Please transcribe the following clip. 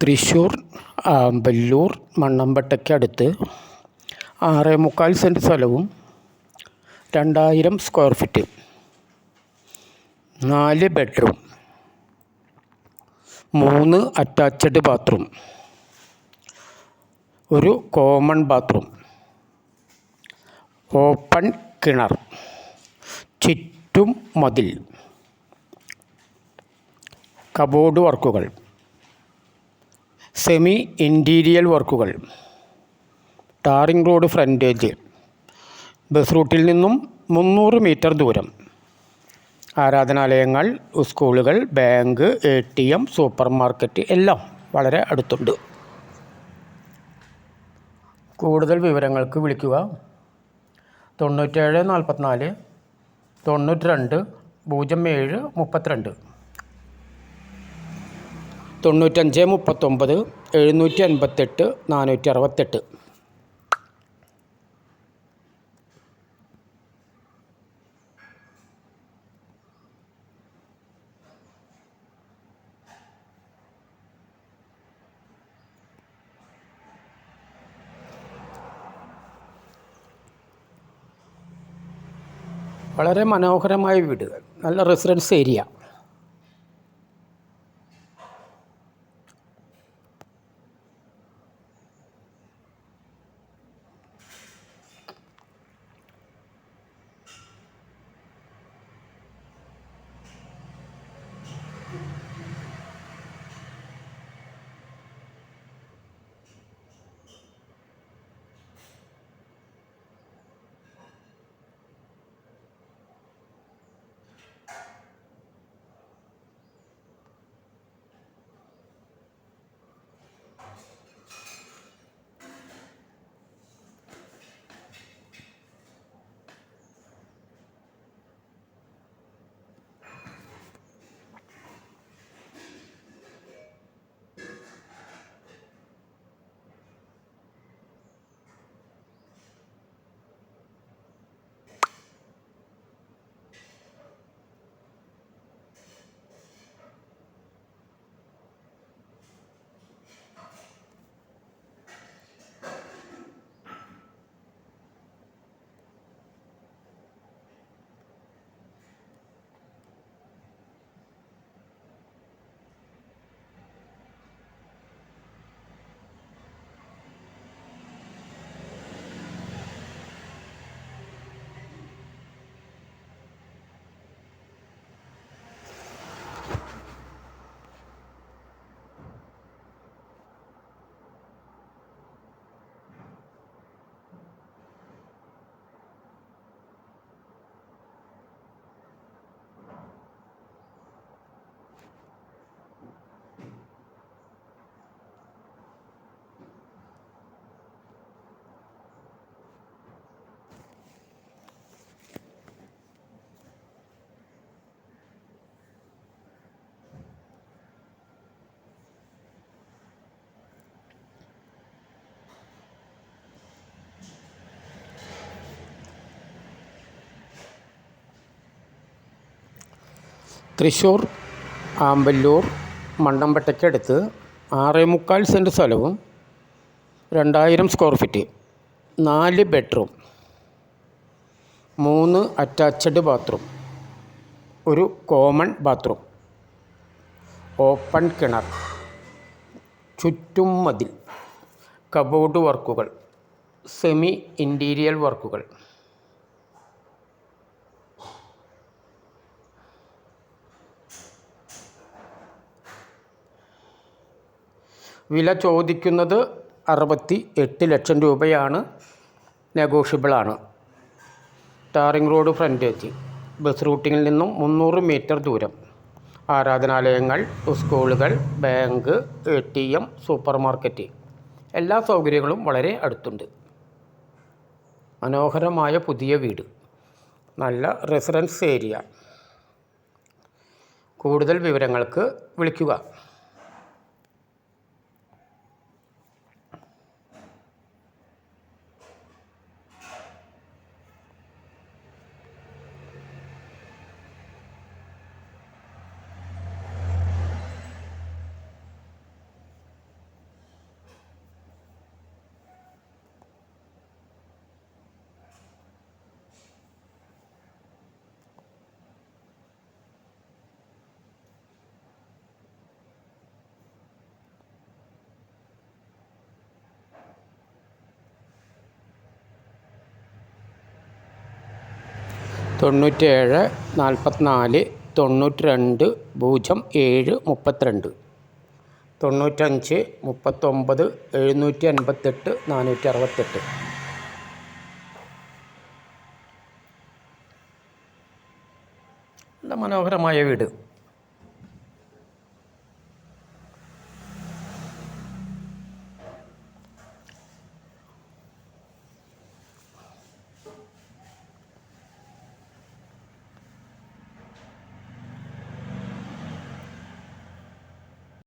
തൃശ്ശൂർ ആമ്പല്ലൂർ മണ്ണമ്പട്ടയ്ക്കടുത്ത് ആറേ മുക്കാൽ സെന്റ് സ്ഥലവും രണ്ടായിരം സ്ക്വയർ ഫീറ്റ് നാല് ബെഡ്റൂം മൂന്ന് അറ്റാച്ച്ഡ് ബാത്റൂം ഒരു കോമൺ ബാത്റൂം ഓപ്പൺ കിണർ ചുറ്റും മതിൽ കബോർഡ് വർക്കുകൾ സെമി ഇന്റീരിയൽ വർക്കുകൾ. Tarring road frontage. ബസ് റൂട്ടിൽ നിന്നും മുന്നൂറ് മീറ്റർ ദൂരം. ആരാധനാലയങ്ങൾ സ്കൂളുകൾ bank A T M supermarket എല്ലാം വളരെ അടുത്തുണ്ട്. കൂടുതൽ വിവരങ്ങൾക്ക് വിളിക്കുക. തൊണ്ണൂറ്റേഴ് നാൽപ്പത്തിനാല് തൊണ്ണൂറ്റി രണ്ട് പൂജ്യം ഏഴ് മുപ്പത്തിരണ്ട്. തൊണ്ണൂറ്റഞ്ച് മുപ്പത്തൊമ്പത് എഴുന്നൂറ്റി അൻപത്തെട്ട് നാനൂറ്റി അറുപത്തെട്ട് വളരെ മനോഹരമായ വീട് നല്ല റെസിഡൻസ് ഏരിയ തൃശ്ശൂർ ആമ്പല്ലൂർ മണ്ണമ്പട്ടയ്ക്കടുത്ത് ആറേ മുക്കാൽ സെന്റ് സ്ഥലവും രണ്ടായിരം സ്ക്വയർ ഫീറ്റ് നാല് ബെഡ്റൂം മൂന്ന് അറ്റാച്ച്ഡ് ബാത്റൂം ഒരു കോമൺ ബാത്റൂം ഓപ്പൺ കിണർ ചുറ്റും മതിൽ കബോർഡ് വർക്കുകൾ സെമി ഇന്റീരിയൽ വർക്കുകൾ വില ചോദിക്കുന്നത് അറുപത്തി എട്ട് ലക്ഷം രൂപയാണ്. നെഗോഷ്യബിളാണ് ടാറിംഗ് റോഡ് ഫ്രണ്ടേജ് ബസ് റൂട്ടിങ്ങിൽ നിന്നും മുന്നൂറ് മീറ്റർ ദൂരം. ആരാധനാലയങ്ങൾ സ്കൂളുകൾ bank A T M supermarket എല്ലാ സൗകര്യങ്ങളും വളരെ അടുത്തുണ്ട്. മനോഹരമായ പുതിയ വീട്. നല്ല റെസിഡൻസ് ഏരിയ കൂടുതൽ വിവരങ്ങൾക്ക് വിളിക്കുക. തൊണ്ണൂറ്റേഴ് നാൽപ്പത്തിനാല് തൊണ്ണൂറ്റി രണ്ട് പൂജ്യം ഏഴ് മുപ്പത്തിരണ്ട്. തൊണ്ണൂറ്റഞ്ച് മുപ്പത്തൊമ്പത് എഴുന്നൂറ്റി അൻപത്തെട്ട് നാനൂറ്റി അറുപത്തെട്ട് നല്ല മനോഹരമായ വീട്?